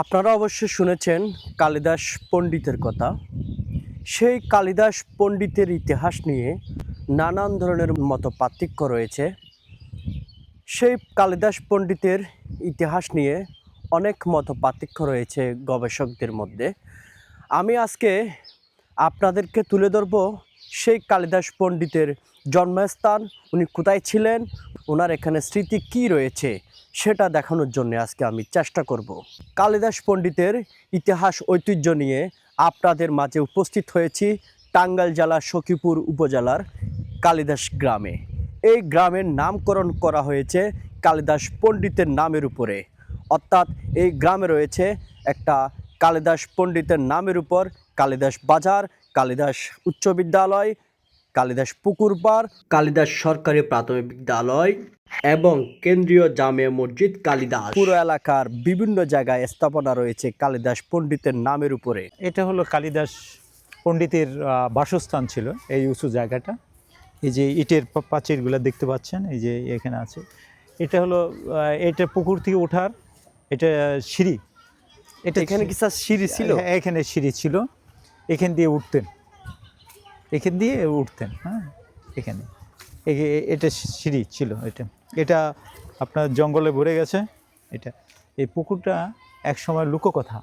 আপনারা অবশ্য শুনেছেন কালিদাস পণ্ডিতের কথা। সেই কালিদাস পণ্ডিতের ইতিহাস নিয়ে নানান ধরনের মতো পার্থক্য রয়েছে। সেই কালিদাস পণ্ডিতের ইতিহাস নিয়ে অনেক মতো পার্থক্য রয়েছে গবেষকদের মধ্যে। আমি আজকে আপনাদেরকে তুলে ধরব সেই কালিদাস পণ্ডিতের জন্মস্থান, উনি কোথায় ছিলেন ওনার এখানে স্মৃতি কি রয়েছে সেটা দেখানোর জন্য আজকে আমি চেষ্টা করব। কালিদাস পণ্ডিতের ইতিহাস ঐতিহ্য নিয়ে আপনাদের মাঝে উপস্থিত হয়েছি টাঙ্গাইল জেলা সখীপুর উপজেলার কালিদাস গ্রামে। এই গ্রামের নামকরণ করা হয়েছে কালিদাস পণ্ডিতের নামের উপরে। অর্থাৎ এই গ্রামে রয়েছে একটা কালিদাস পণ্ডিতের নামের উপর কালিদাস বাজার, কালিদাস উচ্চ বিদ্যালয়, কালিদাস পুকুর পাড়, কালিদাস সরকারি প্রাথমিক বিদ্যালয় এবং কেন্দ্রীয় জামে মসজিদ কালিদাস। পুরো এলাকার বিভিন্ন জায়গায় স্থাপনা রয়েছে কালিদাস পণ্ডিতের নামের উপরে। এটা হলো কালিদাস পণ্ডিতের আহ, বাসস্থান ছিল এই উঁচু জায়গাটা। এই যে ইটের প্রাচীরগুলো দেখতে পাচ্ছেন এই যে এখানে আছে। এটা হলো আহ, এটা পুকুর থেকে ওঠার এটা সিঁড়ি। এটা এখানে কি স্যার সিঁড়ি ছিল? এখানে সিঁড়ি ছিল। এখান দিয়ে উঠতেন। এখান দিয়ে উঠতেন হ্যাঁ এখানে। এটা সিঁড়ি ছিল এটা। এটা আপনার জঙ্গলে ভরে গেছে। এটা। এই পুকুরটা এক সময় লুকোকথা।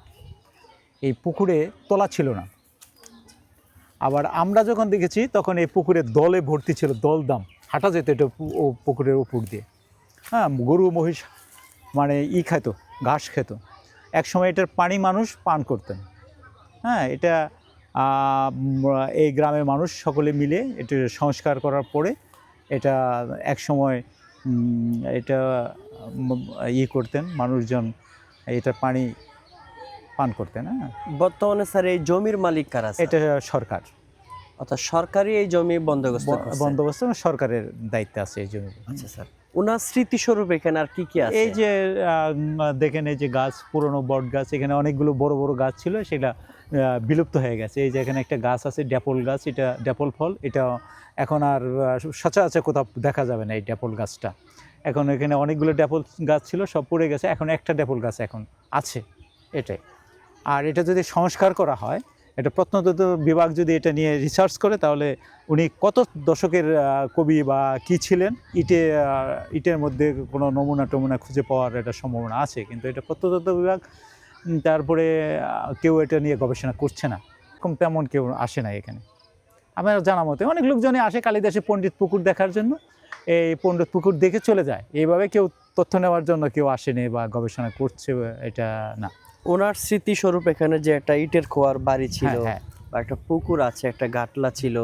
এই পুকুরে তলা ছিল না। আবার আমরা যখন দেখেছি, তখন এই পুকুরে দলে ভর্তি ছিল, দল দাম। হাঁটা যেত এটা ও পুকুরের উপর দিয়ে। হ্যাঁ গরু, মহিষ মানে ই খেত, ঘাস খেত। এক সময় এটার পানি মানুষ পান করতেন। হ্যাঁ এটা এই গ্রামের মানুষ সকলে মিলে এটা সংস্কার করার পরে এটা এক সময় এটা ইয়ে ই করতেন মানুষজন এটা পানি পান করতেন হ্যাঁ? বর্তমানে স্যার এই জমির মালিক কারা এটা সরকার। অর্থাৎ সরকারি এই জমি বন্দোবস্ত। বন্দোবস্ত সরকারের দায়িত্বে আছে এই জমি। আচ্ছা স্যার। ওনার স্মৃতিস্বরূপ এখানে আর কি কি আছে? এই যে দেখেন এই যে গাছ, পুরনো বট গাছ, এখানে অনেকগুলো বড় বড় গাছ ছিল, সেটা বিলুপ্ত হয়ে গেছে। এই যে এখানে একটা গাছ আছে, ড্যাপল গাছ, এটা ড্যাপল ফল, এটা এখন আর সচরাচর কোথাও দেখা যাবে না এই ড্যাপল গাছটা। এখন এখানে অনেকগুলো ড্যাপল গাছ ছিল, সব পড়ে গেছে, এখন একটা ড্যাপল গাছ এখন আছে, এটাই। আর এটা যদি সংস্কার করা হয় এটা প্রত্নতত্ত্ব বিভাগ যদি এটা নিয়ে রিসার্চ করে, তাহলে উনি কত দশকের কবি বা কি ছিলেন, ইটে ইটের মধ্যে কোনো নমুনা টমুনা খুঁজে পাওয়ার একটা সম্ভাবনা আছে। কিন্তু এটা প্রত্নতত্ত্ব বিভাগ তারপরে কেউ এটা নিয়ে গবেষণা করছে না। এরকম তেমন কেউ আসে না এখানে। আমার জানা মতে অনেক লোকজনই আসে কালিদাসে পণ্ডিত পুকুর দেখার জন্য। এই পণ্ডিত পুকুর দেখে চলে যায়। এইভাবে কেউ তথ্য নেওয়ার জন্য কেউ আসেনি বা গবেষণা করছে, এটা না। ওনার স্মৃতিস্বরূপ এখানে যে একটা ইটের খোয়ার বাড়ি ছিল হ্যাঁ। হ্যাঁ বা একটা পুকুর আছে একটা গাটলা ছিল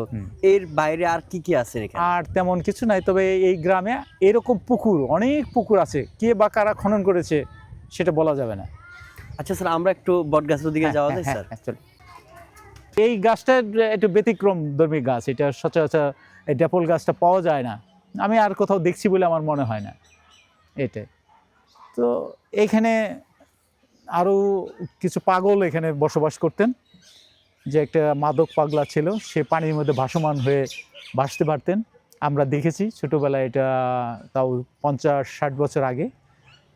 এর বাইরে আর কি কি আছে এখানে? আর তেমন কিছু নাই তবে এই গ্রামে এরকম পুকুর অনেক পুকুর আছে। কে বা কারা খনন করেছে সেটা বলা যাবে না। আচ্ছা স্যার আমরা একটু বটগাছের দিকে হ্যাঁ, যাওয়া হ্যাঁ, যায় স্যার। হ্যাঁ, এই গাছটা একটু ব্যতিক্রম ধর্মী গাছ এটা সচরাচর এই ড্যাপল গাছটা পাওয়া যায় না। আমি আর কোথাও দেখছি বলে আমার মনে হয় না। এটাই। তো এখানে আরও কিছু পাগল এখানে বসবাস করতেন। যে একটা মাদক পাগলা ছিল, সে পানির মধ্যে ভাসমান হয়ে ভাসতে পারতেন। আমরা দেখেছি ছোটোবেলায় এটা তাও পঞ্চাশ, ষাট বছর আগে।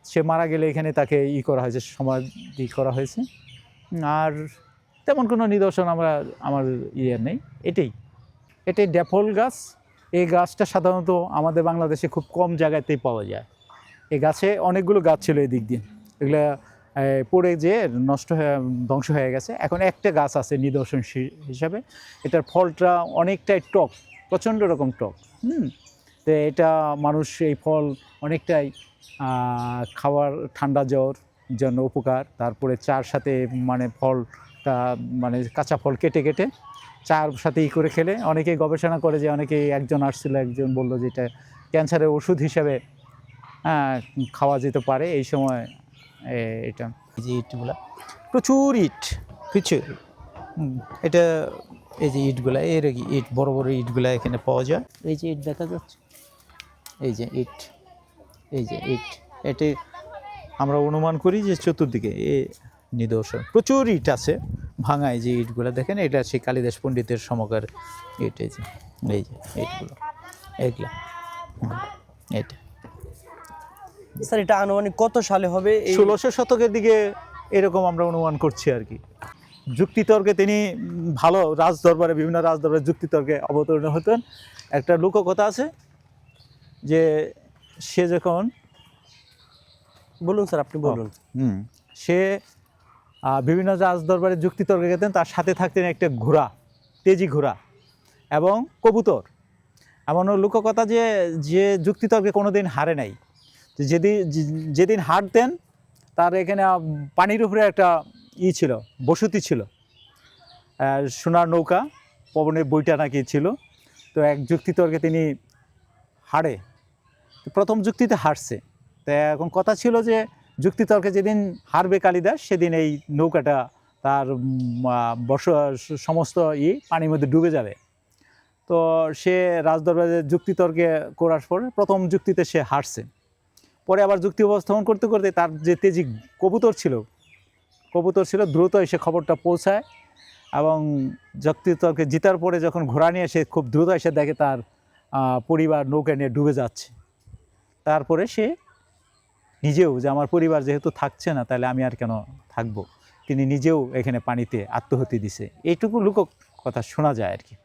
সে মারা গেলে এখানে তাকে ই করা হয়েছে, সমাধি করা হয়েছে। আর তেমন কোনো নিদর্শন আমরা, আমার ইয়ে নেই। এটাই। এটাই ড্যাফল গাছ। এই গাছটা সাধারণত আমাদের বাংলাদেশে খুব কম জায়গাতেই পাওয়া যায়। এই গাছে অনেকগুলো গাছ ছিল এই দিক দিয়ে। এগুলো পড়ে যে নষ্ট হয়ে ধ্বংস হয়ে গেছে। এখন একটা গাছ আছে নিদর্শন হিসাবে। এটার ফলটা অনেকটাই টক প্রচণ্ড রকম টক হুম? তো এটা মানুষ এই ফল অনেকটাই খাওয়ার ঠান্ডা জ্বর জন্য উপকার। তারপরে চার সাথে মানে ফলটা মানে কাঁচা ফল কেটে কেটে চার সাথে ই করে খেলে। অনেকেই গবেষণা করে যে অনেকে একজন আসছিল একজন বলল যে এটা ক্যান্সারের ওষুধ হিসাবে হ্যাঁ, খাওয়া যেতে পারে। এই সময় এটা। এই যে ইটগুলা। প্রচুর ইট। প্রচুর। এটা এই যে ইটগুলা এর ইট বড় বড় ইটগুলা এখানে পাওয়া যায়। এই যে ইট দেখা যাচ্ছে। এই যে ইট এই যে ইট এটি আমরা অনুমান করি যে চতুর্দিকে এ নিদর্শন। প্রচুর ইট আছে ভাঙা এই যে ইটগুলো দেখেন এটা সেই কালিদাস পণ্ডিতের সমকার ইট এই যে এই যে ইটগুলো এইগুলা হুম, এটা। স্যার এটা আনুমানিক কত সালে হবে? এই ষোলোশো শতকের দিকে এরকম আমরা অনুমান করছি আর কি। যুক্তিতর্কে তিনি ভালো রাজ দরবারে বিভিন্ন রাজ দরবারে যুক্তিতর্কে অবতীর্ণ হতেন। একটা লোককথা আছে যে সে যখন বলুন স্যার আপনি বলুন। হুম সে বিভিন্ন রাজ দরবারে যুক্তিতর্কে গেতেন তার সাথে থাকতেন একটা ঘোড়া তেজি ঘোড়া এবং কবুতর। এমন লোককথা যে যে যুক্তিতর্কে কোনো দিন হারে নাই। যেদিন যেদিন হারতেন তার এখানে পানির উপরে একটা ই ছিল, বসতি ছিল। সোনার নৌকা, পবনের বইটা নাকি ছিল। তো এক যুক্তিতর্কে তিনি হারে প্রথম যুক্তিতে হারছে তা এখন কথা ছিল যে, যুক্তিতর্কে যেদিন হারবে কালিদাস, সেদিন এই নৌকাটা তার বস, সমস্ত ই পানির মধ্যে ডুবে যাবে। তো সে রাজদরবারে যুক্তিতর্কে করার পরে প্রথম যুক্তিতে সে হারছে পরে আবার যুক্তি উপস্থাপন করতে করতে তার যে তেজি কবুতর ছিল কবুতর ছিল দ্রুত এসে খবরটা পৌঁছায় এবং যুক্তিতর্কে জিতার পরে যখন ঘোড়া নিয়ে সে খুব দ্রুত এসে দেখে তার পরিবার নৌকা নিয়ে ডুবে যাচ্ছে। তারপরে সে নিজেও যে আমার পরিবার যেহেতু থাকছে না, তাহলে আমি আর কেন থাকব? তিনি নিজেও এখানে পানিতে আত্মহতি দিছে। এইটুকু লোক কথা শোনা যায় আর কি।